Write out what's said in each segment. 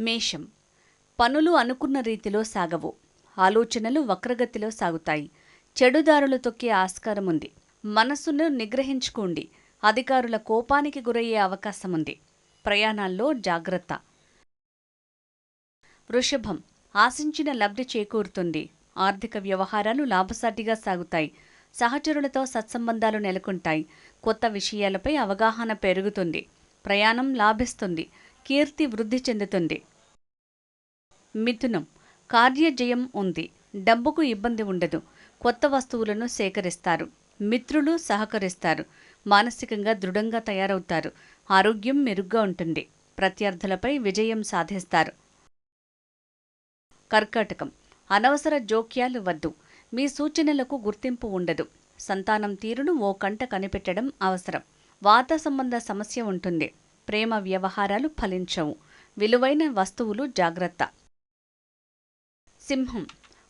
మేషం. పనులు అనుకున్న రీతిలో సాగవు. ఆలోచనలు వక్రగతిలో సాగుతాయి. చెడుదారులు తొక్కే ఆస్కారం ఉంది. మనస్సును నిగ్రహించుకోండి. అధికారుల కోపానికి గురయ్యే అవకాశం ఉంది. ప్రయాణాల్లో జాగ్రత్త. వృషభం. ఆశించిన లబ్ధి చేకూరుతుంది. ఆర్థిక వ్యవహారాలు లాభసాటిగా సాగుతాయి. సహచరులతో సత్సంబంధాలు నెలకొంటాయి. కొత్త విషయాలపై అవగాహన పెరుగుతుంది. ప్రయాణం లాభిస్తుంది. కీర్తి వృద్ధి చెందుతుంది. మిథునం కార్యజయం ఉంది. డబ్బుకు ఇబ్బంది ఉండదు. కొత్త వస్తువులను సేకరిస్తారు. మిత్రులు సహకరిస్తారు. మానసికంగా దృఢంగా తయారవుతారు. ఆరోగ్యం మెరుగ్గా ఉంటుంది. ప్రత్యర్థులపై విజయం సాధిస్తారు. కర్కాటకం అనవసర జోక్యాలు వద్దు. మీ సూచనలకు గుర్తింపు ఉండదు. సంతానం తీరును ఓ కంట కనిపెట్టడం అవసరం. వాత సంబంధ సమస్య ఉంటుంది. ప్రేమ వ్యవహారాలు ఫలించవు. విలువైన వస్తువులు జాగ్రత్త. సింహం.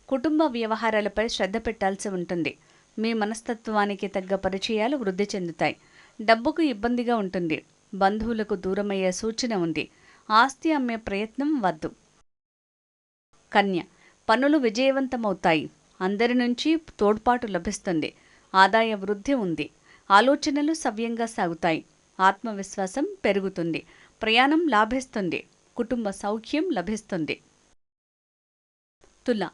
కుటుంబ వ్యవహారాలపై శ్రద్ధ పెట్టాల్సి ఉంటుంది. మీ మనస్తత్వానికి తగ్గ పరిచయాలు వృద్ధి చెందుతాయి. డబ్బుకు ఇబ్బందిగా ఉంటుంది. బంధువులకు దూరమయ్యే సూచన ఉంది. ఆస్తి అమ్మే ప్రయత్నం వద్దు. కన్య. పనులు విజయవంతమవుతాయి. అందరి నుంచి తోడ్పాటు లభిస్తుంది. ఆదాయ వృద్ధి ఉంది. ఆలోచనలు సవ్యంగా సాగుతాయి. ఆత్మవిశ్వాసం పెరుగుతుంది ప్రయాణం లాభిస్తుంది కుటుంబ సౌఖ్యం లభిస్తుంది. తుల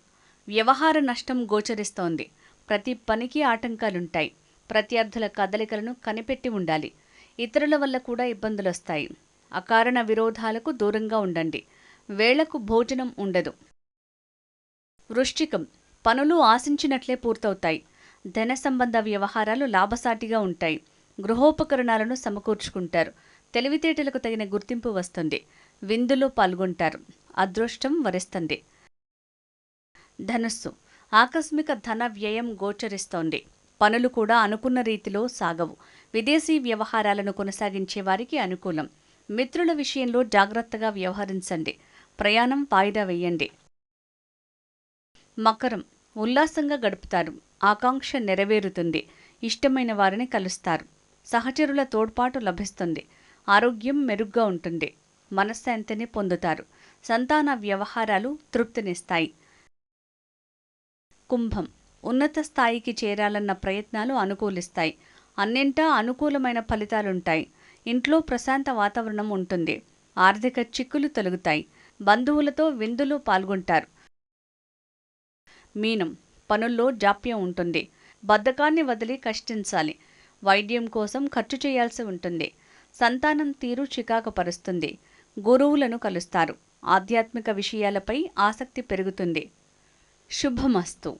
వ్యవహార నష్టం గోచరిస్తోంది. ప్రతి పనికి ఆటంకాలుంటాయి. ప్రత్యర్థుల కదలికలను కనిపెట్టి ఉండాలి. ఇతరుల వల్ల కూడా ఇబ్బందులొస్తాయి. అకారణ విరోధాలకు దూరంగా ఉండండి. వేళకు భోజనం ఉండదు. వృశ్చికం పనులు ఆశించినట్లే పూర్తవుతాయి. ధన సంబంధ వ్యవహారాలు లాభసాటిగా ఉంటాయి. గృహోపకరణాలను సమకూర్చుకుంటారు. తెలివితేటలకు తగిన గుర్తింపు వస్తుంది. విందులో పాల్గొంటారు. అదృష్టం వరిస్తుంది. ధనుస్సు. ఆకస్మిక ధన వ్యయం గోచరిస్తోంది. పనులు కూడా అనుకున్న రీతిలో సాగవు. విదేశీ వ్యవహారాలను కొనసాగించే వారికి అనుకూలం. మిత్రుల విషయంలో జాగ్రత్తగా వ్యవహరించండి. ప్రయాణం వాయిదా వేయండి. మకరం. ఉల్లాసంగా గడుపుతారు. ఆకాంక్ష నెరవేరుతుంది. ఇష్టమైన వారిని కలుస్తారు. సహచరుల తోడ్పాటు లభిస్తుంది. ఆరోగ్యం మెరుగ్గా ఉంటుంది. మనశ్శాంతిని పొందుతారు. సంతాన వ్యవహారాలు తృప్తినిస్తాయి. కుంభం. ఉన్నత స్థాయికి చేరాలన్న ప్రయత్నాలు అనుకూలిస్తాయి. అన్నింటా అనుకూలమైన ఫలితాలుంటాయి. ఇంట్లో ప్రశాంత వాతావరణం ఉంటుంది. ఆర్థిక చిక్కులు తొలగుతాయి. బంధువులతో విందులు పాల్గొంటారు. మీనం. పనుల్లో జాప్యం ఉంటుంది. బద్ధకాన్ని వదిలి కష్టించాలి. వైద్యం కోసం ఖర్చు చేయాల్సి ఉంటుంది. సంతానం తీరు చికాకుపరుస్తుంది. గురువులను కలుస్తారు. ఆధ్యాత్మిక విషయాలపై ఆసక్తి పెరుగుతుంది. శుభమస్తు.